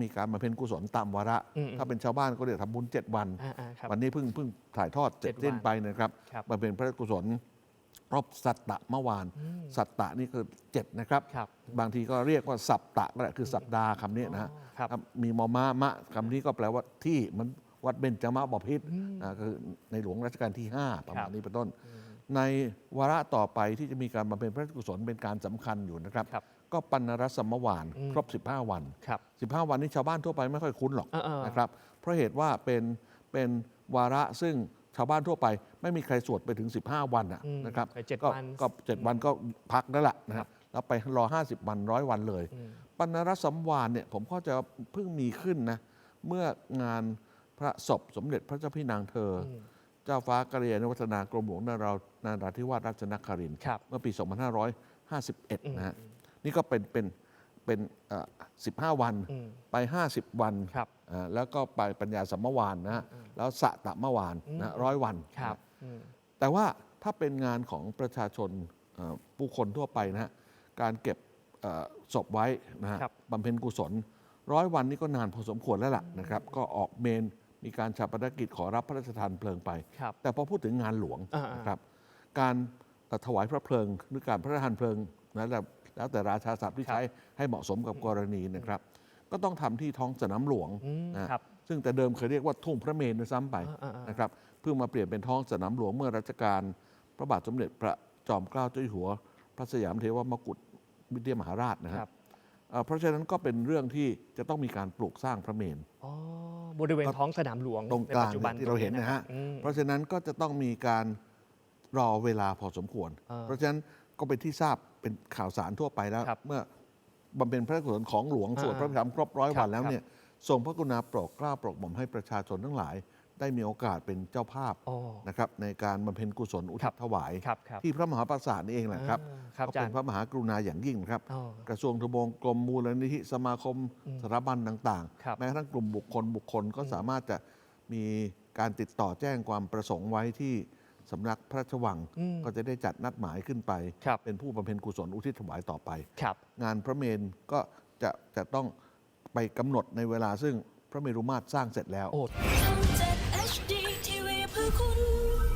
มีการมาเพ็ญกุศลตามวาระ อืมถ้าเป็นชาวบ้านก็เรียกทำบุญเจ็ดวัน อ่าอ่าครับ วันนี้เพิ่งเพิ่งถ่ายทอดเสร็จเจ็ดวันสิ้นไปนะครับครับมาเป็นพระราชกุศลรอบสัตตะเมื่อวานสัตตะนี่คือเจ็ดนะครับ ครับบางทีก็เรียกว่าสัปตะก็ได้คือสัปดาห์คำนี้นะฮะอ๋อครับครับมีมอม้ามะคำนี้ก็แปลว่าที่มันวัดเบญจมะบพิตรอ่าคือในหลวงรัชกาลที่ 5 ประมาณนี้เป็นต้น ในวาระต่อไปที่จะมีการบำเพ็ญพระราชกุศลเป็นการสำคัญอยู่นะครับ ครับก็ปันนรสมวานอืม ครบ 15 วัน ครับ 15 วันนี้ชาวบ้านทั่วไปไม่ค่อยคุ้นหรอกเออเออนะครับ เพราะเหตุว่าเป็นเป็นวาระซึ่งชาวบ้านทั่วไป ไม่มีใครสวดไปถึง 15 วันอะอืมนะครับไปเจ็ดก็วัน ก็เจ็ดวันก็พักแล้วล่ะนะคครัรับบแล้วไปรอ 50 วันร้อยวันเลย อืม ปันนรสมวานเนี่ยผมก็จะเพิ่งมีขึ้นนะ เมื่องานพระศพสมเด็จพระเจ้าพี่นางเธออม เจ้าฟ้ากระเรียนวัฒนากรมหลวงนารานาราธิวาสราชนครินทร์ครับเมื่อปีอืม2551 นะฮะนี่ก็เป็นเป็นเป็นเอ่อ15 วันอืมไป 50 วันครับอ่าแล้วก็ไปปัญญาสัมมวานนะฮะแล้วสะตะเมื่อวานนะร้อยวันครับ นะ อืม แต่ว่าถ้าเป็นงานของประชาชนเอ่อผู้คนทั่วไปนะฮะการเก็บเอ่อศพไว้นะฮะครับ บำเพ็ญกุศลร้อยวันนี้ก็นานพอสมควรแล้วล่ะนะครับ ก็ออกเมน มีการชาปนกิจขอรับพระราชทานเพลิงไป ครับ แต่พอพูดถึงงานหลวงอ่าๆ นะครับ การเอ่อถวายพระเพลิงหรือการพระราชทานเพลิงนะแล้วแล้วแต่ราชาศัพท์ที่ครับใช้ให้เหมาะสมกับกรณีนะครับ ก็ต้องทำที่ท้องสนามหลวงอืมนะครับ ซึ่งแต่เดิมเคยเรียกว่าทุ่งพระเมรุด้วยซ้ำไปอ่าๆๆ นะครับเพิ่งมาเปลี่ยนเป็นท้องสนามหลวงเมื่อรัชกาลพระบาทสมเด็จพระจอมเกล้าเจ้าอยู่หัว พระสยามเทวมกุฎวิทยามหาราชนะคครัรับ บ เอ่อเพราะฉะนั้นก็เป็นเรื่องที่จะต้องมีการปลูกสร้างพระเมรุอ๋อบริเวณท้องสนามหลวงตรงกลางในปัจจุบันเนี่ยที่เราเห็นนะฮะอืมเพราะฉะนั้นก็จะต้องมีการรอเวลาพอสมควรอ่าเพราะฉะนั้นก็เป็นที่ทราบเป็นข่าวสารทั่วไปแล้วครับเมื่อบำเพ็ญพระกุศลของหลวงสวดอ่าพระพิธรรมครบร้อยครับวันแล้วครับเนี่ยทรงพระกรุณาโปรดเกล้าโปรดหม่อมให้ประชาชนทั้งหลาย ได้มีโอกาสเป็นเจ้าภาพอ๋อนะครับในการบำเพ็ญกุศลอุคทิรัศบถวายครับครับที่พระมหาปราสาทนี่เองแหละครับอ่าครับก็อาจาเป็รนย์พระมหากรุณาอย่างยิ่งนะครับอ๋อกระทรวงทบวงกรมมูลนิธิสมาคมอืมสถาบันต่างครับๆแม้กระทั่งกลุ่มบุคคลบุคคลก็สามารถจะมีการติดต่อแจ้งความประสงค์ไว้ที่สำนักพระราชวังอืมก็จะได้จัดนัดหมายขึ้นไปครับเป็นผู้บำเพ็ญกุศลอุทิศถวายต่อไปครับงานพระเมรุก็จะจะต้องไปกำหนดในเวลาซึ่งพระเมรุมาตรสร้างเสร็จแล้วโอ้ทำจาก HD TV เพื่อคุณ